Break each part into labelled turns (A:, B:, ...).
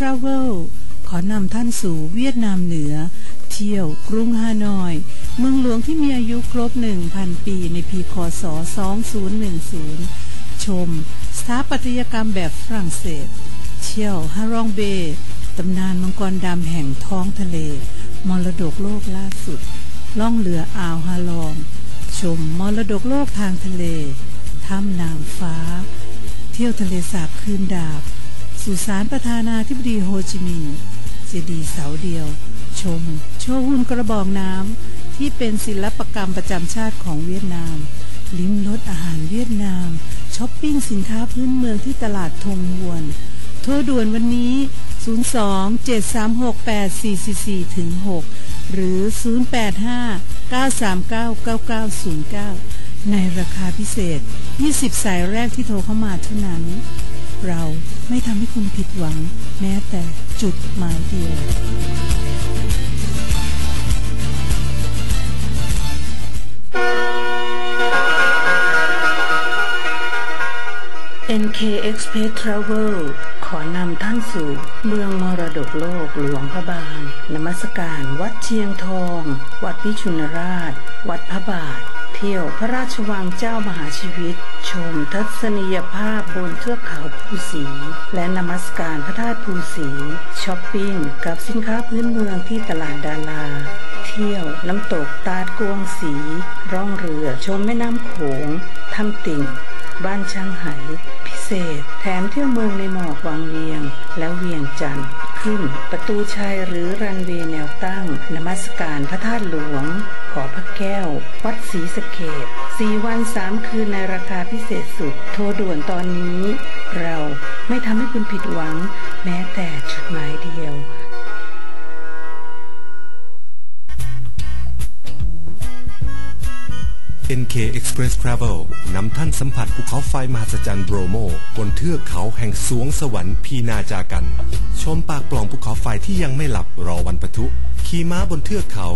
A: Express Travel ขอนำท่านสู่เวียดนามเหนือ เที่ยวกรุงฮานอย เมืองหลวงที่มีอายุครบ 1,000 ปีในปีคศ 2010 ชม สถาปัตยกรรมแบบฝรั่งเศส เที่ยวฮารองเบย์ตำนานมังกรดำแห่งท้องทะเล มรดกโลกล่าสุด ล่องเรืออ่าวฮาลอง ชมมรดกโลกทางทะเล ถ้ำนางฟ้า เที่ยวทะเลสาบคืนดาบ สุสานประธานาธิบดีโฮจิมินห์เจดีย์เสาเดียว ชม โชว์หุ่นกระบอกน้ำที่เป็นศิลปกรรมประจำชาติของเวียดนาม ลิ้มรสอาหารเวียดนาม ช้อปปิ้งสินค้าพื้นเมืองที่ตลาดทงหวน โทรด่วนวันนี้ 02-736-8444ถึง6หรือ 085-939-9909 ในราคาพิเศษ 20 สายแรกที่โทรเข้ามาเท่านั้น เราไม่ทำให้คุณผิดหวัง แม้แต่จุดหมายเดียว NK Express Travel ขอนำท่านสู่ เมืองมรดกโลกหลวงพระบาง นมัสการวัดเชียงทอง วัดวิชุนราช วัดพระบาท เที่ยวพระราชวังเจ้ามหาชีวิต ชมทัศนียภาพบนเทือกเขาภูสี และนมัสการพระธาตุภูสีช้อปปิ้งกับสินค้าพื้นเมืองที่ตลาดดารา เที่ยวน้ำตกตาดกวงสี ร่องเรือชมแม่น้ำโขงทำติ่ง บ้านช่างไหพิเศษ แถมเที่ยวเมืองในหมอกวังเวียง แล้วเวียงจันทร์ขึ้น ประตูชัยหรือรันเวย์แนวตั้ง นมัสการพระธาตุหลวง ขอพระแก้ว วัดศรีสะเกดสี่วันสามคืนในราคาพิเศษสุด โทรด่วนตอนนี้ เราไม่ทำให้คุณผิดหวัง แม้แต่จุดหมายเดียว
B: NK Express Travel นำท่านสัมผัสภูเขาไฟมหัศจรรย์โบรโม บนเทือกเขาแห่งสวงสวรรค์พีนาจากัน ชมปากปล่องภูเขาไฟที่ยังไม่หลับรอวันปะทุ ขี่ม้าบนเทือกเขา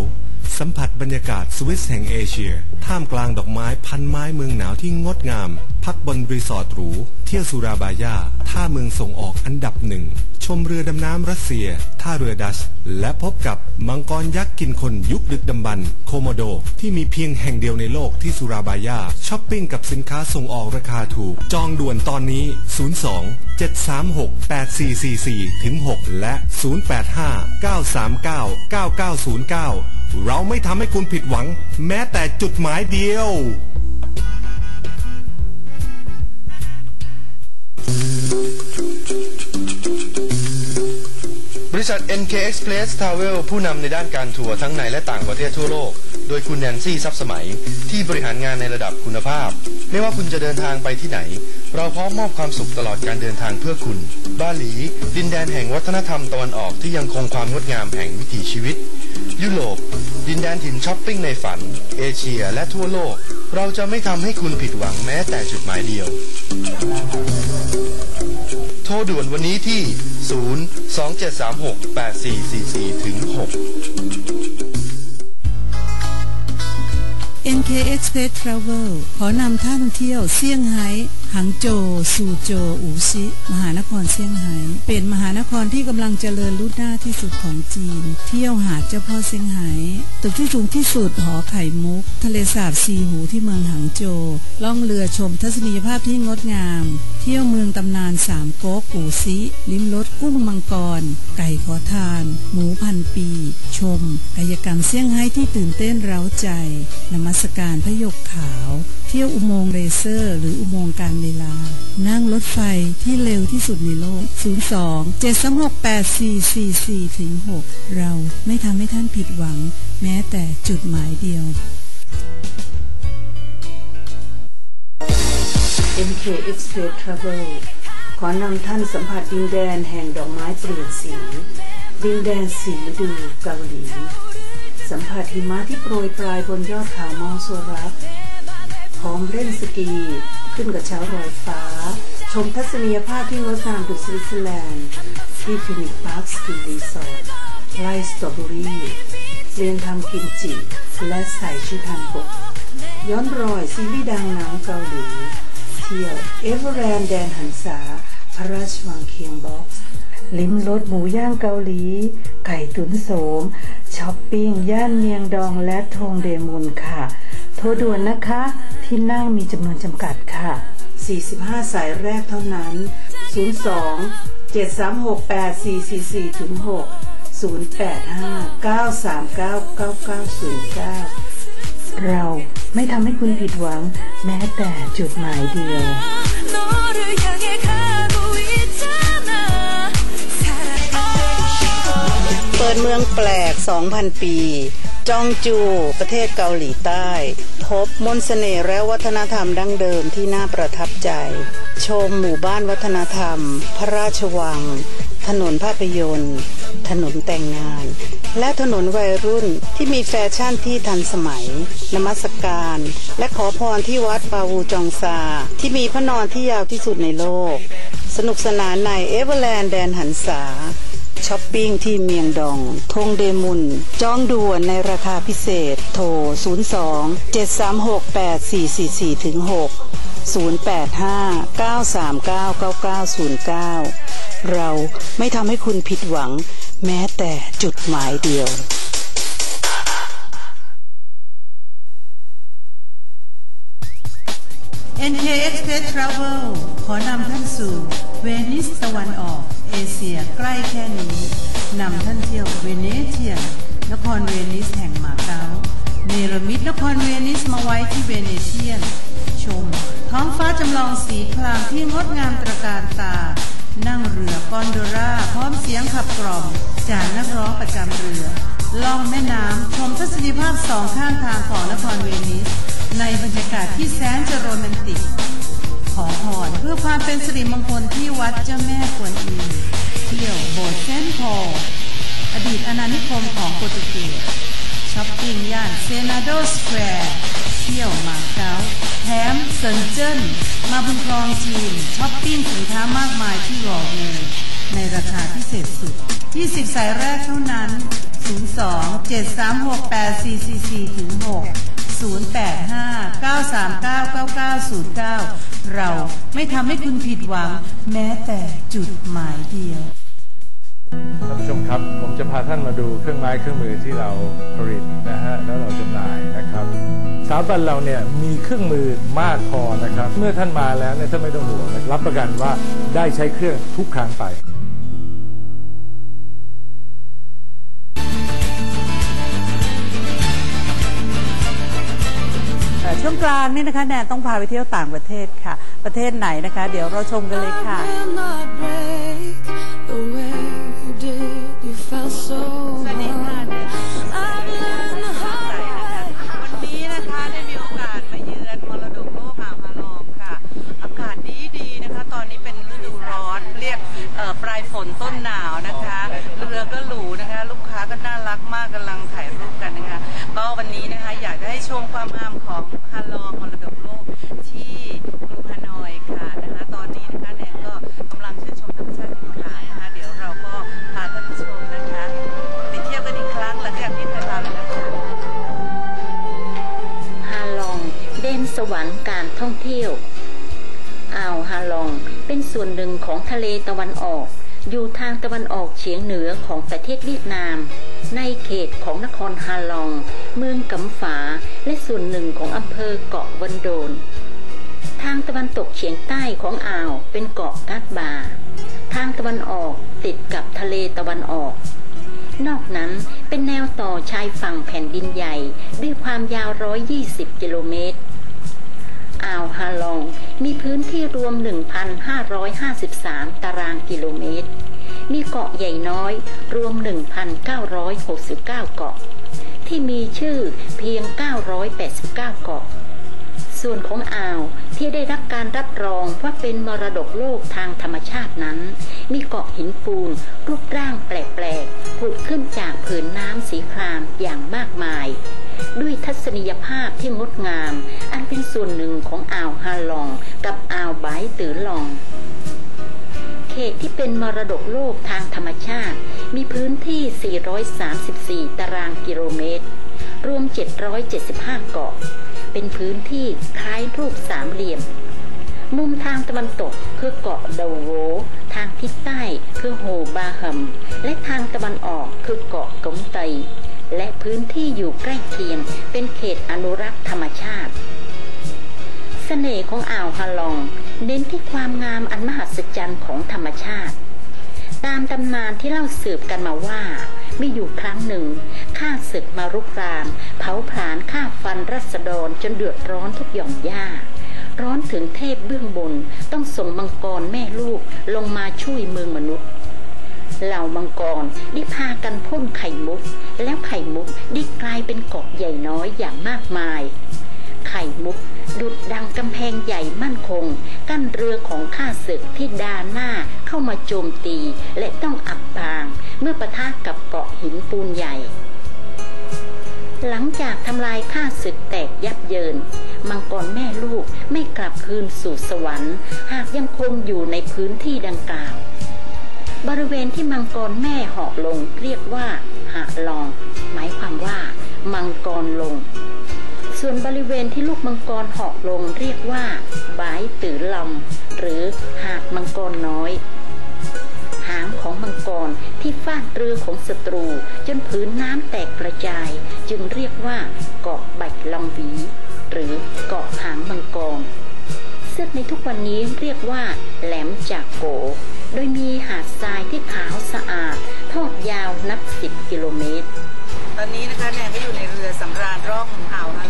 B: สัมผัสบรรยากาศสวิสแห่งเอเชีย ท่ามกลางดอกไม้พันไม้เมืองหนาวที่งดงาม พักบนรีสอร์ทหรู เที่ยวสุราบายา ท่าเมืองส่งออกอันดับหนึ่ง ชมเรือดำน้ำรัสเซีย ท่าเรือดัช และพบกับมังกรยักษ์กินคนยุคดึกดำบรรโคโมโด ที่มีเพียงแห่งเดียวในโลกที่สุราบายาช้อปปิ้งกับสินค้าส่งออกราคาถูก จองด่วนตอนนี้ 02 736 8444ถึง6และ 085 939 9909 เราไม่ทำให้คุณผิดหวัง แม้แต่จุดหมายเดียว
C: บริษัท NK Express Travel ผู้นำในด้านการทัวร์ทั้งในและต่างประเทศทั่วโลก โดยคุณแนนซี่ซับสมัย ที่บริหารงานในระดับคุณภาพ ไม่ว่าคุณจะเดินทางไปที่ไหน เราพร้อมมอบความสุขตลอดการเดินทางเพื่อคุณ บาหลี ดินแดนแห่งวัฒนธรรมตะวันออกที่ยังคงความงดงามแห่งวิถีชีวิต ยุโรปดินแดนถิ่นช้อปปิ้งในฝัน เอเชียและทั่วโลก เราจะไม่ทำให้คุณผิดหวังแม้แต่จุดหมายเดียว โทรด่วนวันนี้ที่ 0 2 7 3 6 8 4 4 4ถึง6
A: NK Express Travel ขอนำท่านเที่ยวเซี่ยงไฮ้ หังโจวซูโจวอูซิมหานครเซี่ยงไฮ้เป็นมหานครที่กำลังเจริญรุ่หน้าที่สุดของจีน เที่ยวหาดเจ้าพ่อเซี่ยงไฮ้ตึกที่สูงที่สุดหอไข่มุก ทะเลสาบซีหูที่เมืองหังโจวล่องเรือชมทัศนียภาพที่งดงาม เที่ยวเมืองตำนานสามก๊กอูซิลิ้มรสกุ้งมังกร ไก่ขอทาน หมูพันปี ชม กายกรรมเซี่ยงไฮ้ที่ตื่นเต้นเร้าใจนมัสการพระยกขาว เที่ยวอุโมงค์เลเซอร์ หรืออุโมงค์การเวลา นั่งรถไฟที่เร็วที่สุดในโลก 02 736 8444ถึง6เราไม่ทำให้ท่านผิดหวัง แม้แต่จุดหมายเดียว MK Express Travel ขอนำท่านสัมผัสดินแดนแห่งดอกไม้เปลี่ยนสี ดินแดนสีฤดูเกาหลี สัมผัสหิมะที่โปรยปลายบนยอดเขามองโซรัฟพร้อมเล่นสกี ขึ้นกับเช้าลอยฟ้า ชมทัศนียภาพที่งดงามดุสวิตเซอร์แลนด์ที่ฟินิกพาร์คสกีรีสอร์ทไล่สตรอเบอรี่เรียนทำกิมจิ และใส่ชุดทันบก ย้อนรอยซีรีส์ดังหนังเกาหลี เที่ยวเอเวอร์แลนด์แดนหันษาพระราชวังเคียงบ็อกซ์ ลิ้มรสหมูย่างเกาหลี ไก่ตุ๋นโสมช้อปปิ้งย่านเมียงดองและทงเดมุนค่ะ โทรด่วนนะคะ ที่นั่งมีจำนวนจำกัดค่ะ 45 สายแรกเท่านั้น 02 736 8444ถึง6 085 939 9909เราไม่ทำให้คุณผิดหวังแม้แต่จุดหมายเดียว ปิดเมืองแปลก 2,000 ปี จองจู ประเทศเกาหลีใต้ พบมนต์เสน่ห์และวัฒนธรรมดั้งเดิมที่น่าประทับใจ ชมหมู่บ้านวัฒนธรรม พระราชวัง ถนนภาพยนตร์ ถนนแต่งงาน และถนนวัยรุ่นที่มีแฟชั่นที่ทันสมัย นมัสการ และขอพรที่วัดปาวูจองซา ที่มีพระนอนที่ยาวที่สุดในโลก สนุกสนานในเอเวอร์แลนด์แดนหันษา ช้อปปิ้งที่เมียงดอง ทงเดมุน จองด่วนในราคาพิเศษ โทร 02 736 8444ถึง6 085 939 9909 เราไม่ทำให้คุณผิดหวัง แม้แต่จุดหมายเดียว
D: NXS Travel ขอนำท่านสู่ เวนิสตะวันออก เอเชียใกล้แค่นี้นำท่านเที่ยวเวเนเทียนนครเวนิสแห่งมาเก๊าเนรมิตนครเวนิสมาไว้ที่เวเนเทียน ชม ท้องฟ้าจำลองสีครามที่งดงามตระการตา นั่งเรือกอนโดราพร้อมเสียงขับกล่อมจากนักร้องประจำเรือ ล่องแม่น้ำชมทัศนียภาพสองข้างทางของนครเวนิส ในบรรยากาศที่แสนจะโรแมนติก ขอพรเพื่อความเป็นสิริมงคลที่วัดเจ้าแม่กวนอิมเที่ยวโบสถ์เซนต์พอลอดีตอาณานิคมของโปรตุเกสช้อปปิ้งย่านเซนาโดสแควร์เที่ยวมาเก๊าแถมเซินเจิ้นมาบุญครองจีนช้อปปิ้งสินค้ามากมายที่รอเงินในราคาพิเศษสุด 20 สายแรกเท่านั้น 02 736 8444ถึง6 0859399909 เราไม่ทำให้คุณผิดหวังแม้แต่จุดหมายเดียว
E: ท่านผู้ชมครับ ผมจะพาท่านมาดูเครื่องไม้เครื่องมือที่เราผลิตนะฮะแล้วเราจำหน่ายนะครับสถาบันเราเนี่ยมีเครื่องมือมากพอนะครับ เมื่อท่านมาแล้วเนี่ยท่านไม่ต้องห่วงรับประกันว่าได้ใช้เครื่องทุกครั้งไป
D: กลางนี่นะคะแนนต้องพาไปเที่ยวต่างประเทศค่ะ ประเทศไหนนะคะ เดี๋ยวเราชมกันเลยค่ะ
F: will not break the way you did. You felt so
D: สวัสดีค่ะ
F: wrong. I've learned the hard way.
D: วันนี้นะคะได้มีโอกาสมาเยือนมรดกโลกอ่าวฮาลอมค่ะ อากาศดีดีๆนะคะ ตอนนี้เป็นฤดูร้อนเรียกเอ่อปลายฝนต้นหนาวนะคะ เรือก็หรูนะคะ ลูกค้าก็น่ารักมากกำลังถ่ายรูปกันนะคะ ก็วันนี้นะคะอยากจะให้ชมความงาม เป็น
G: ส่วนหนึ่งของทะเลตะวันออก อยู่ทางตะวันออกเฉียงเหนือของประเทศเวียดนาม ในเขตของนครฮาลอง เมืองกำฝา และส่วนหนึ่งของอำเภอเกาะวันโดน ทางตะวันตกเฉียงใต้ของอ่าวเป็นเกาะกาดบา ทางตะวันออกติดกับทะเลตะวันออก นอกนั้นเป็นแนวต่อชายฝั่งแผ่นดินใหญ่ ด้วยความยาว 120 กิโลเมตร อ่าวฮาลอง มีพื้นที่รวม 1,553 ตารางกิโลเมตร มีเกาะใหญ่น้อย รวม 1,969 เกาะ ที่มีชื่อเพียง 989 เกาะ ส่วนของอ่าวที่ได้รับการรับรองว่าเป็นมรดกโลกทางธรรมชาตินั้น มีเกาะหินปูน รูปร่างแปลกๆผุดขึ้นจากผืนน้ำสีครามอย่างมากมาย ด้วยทัศนียภาพที่งดงาม อันเป็นส่วนหนึ่งของอ่าวฮาลอง กับอ่าวไบตือลองเขตที่เป็นมรดกโลกทางธรรมชาติ มีพื้นที่ 434 ตารางกิโลเมตร รวม 775 เกาะ เป็นพื้นที่คล้ายรูปสามเหลี่ยม มุมทางตะวันตกคือเกาะเดาโวทางทิศใต้คือโฮบาฮัม และทางตะวันออกคือเกาะกงไต และพื้นที่อยู่ใกล้เคียง เป็นเขตอนุรักษ์ธรรมชาติเสน่ห์ของอ่าวฮาลอง เน้นที่ความงามอันมหัศจรรย์ของธรรมชาติ ตามตำนานที่เล่าสืบกันมาว่า มีอยู่ครั้งหนึ่ง ข้าศึกมารุกรานเผาผลาญฆ่าฟันรัษฎรจนเดือดร้อนทุกหย่อมหญ้า ร้อนถึงเทพเบื้องบน ต้องส่งมังกรแม่ลูกลงมาช่วยเมืองมนุษย์เหล่ามังกรได้พากันพ่นไข่มุก แล้วไข่มุกได้กลายเป็นเกาะใหญ่น้อยอย่างมากมาย ไข่มุกดุดดังกำแพงใหญ่มั่นคง กั้นเรือของข้าศึกที่ดาหน้าเข้ามาโจมตีและต้องอับปาง มื่อปะทะกับเกาะหินปูนใหญ่ หลังจากทำลายข้าศึกแตกยับเยิน มังกรแม่ลูกไม่กลับคืนสู่สวรรค์ หากยังคงอยู่ในพื้นที่ดังกล่าว บริเวณที่มังกรแม่เหาะลงเรียกว่าหะลอง หมายความว่า มังกรลง ส่วนบริเวณที่ลูกมังกรเหาะลงเรียกว่าบายตือลำหรือหากมังกรน้อย หางของมังกรที่ฟาดเรือของศัตรู จนผืนน้ำแตกกระจาย จึงเรียกว่าเกาะบัดลำหวี หรือเกาะหางมังกรซึ่งในทุกวันนี้เรียกว่า แหลมจากโก โดยมีหาดทรายที่ขาวสะอาด ทอดยาวนับสิบกิโลเมตร
D: ตอนนี้นะคะแนนก็อยู่ในเรือสำราญร่องอ่าวฮา